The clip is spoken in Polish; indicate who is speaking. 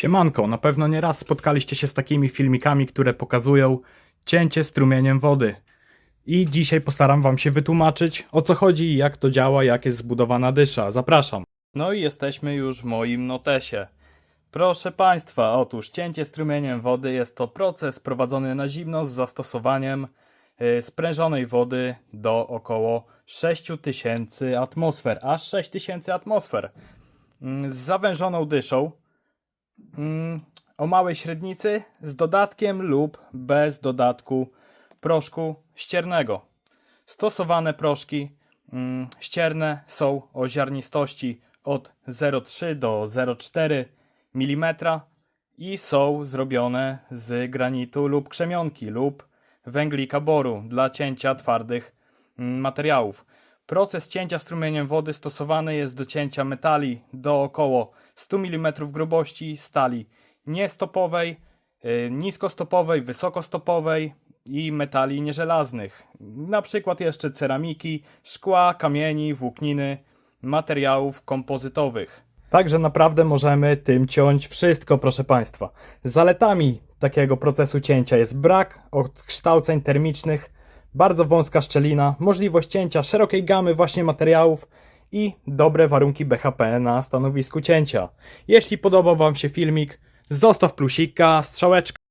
Speaker 1: Siemanko, na pewno nie raz spotkaliście się z takimi filmikami, które pokazują cięcie strumieniem wody. I dzisiaj postaram wam się wytłumaczyć o co chodzi jak to działa, jak jest zbudowana dysza. Zapraszam. No i jesteśmy już w moim notesie. Proszę Państwa, otóż cięcie strumieniem wody jest to proces prowadzony na zimno z zastosowaniem y, sprężonej wody do około 6000 atmosfer, aż 6000 atmosfer. Mm, Z zawężoną dyszą mm, o małej średnicy z dodatkiem lub bez dodatku proszku ściernego. Stosowane proszki mm, ścierne są o ziarnistości od 0,3 do 0,4 mm i są zrobione z granitu lub krzemionki lub węglika boru dla cięcia twardych mm, materiałów. Proces cięcia strumieniem wody stosowany jest do cięcia metali do około 100 mm grubości stali niestopowej, y, niskostopowej, wysokostopowej i metali nieżelaznych. Na przykład jeszcze ceramiki, szkła, kamieni, włókniny, materiałów kompozytowych. Także naprawdę możemy tym ciąć wszystko, proszę Państwa. Zaletami takiego procesu cięcia jest brak odkształceń termicznych, bardzo wąska szczelina, możliwość cięcia szerokiej gamy właśnie materiałów i dobre warunki BHP na stanowisku cięcia. Jeśli podobał Wam się filmik, zostaw plusika, strzałeczkę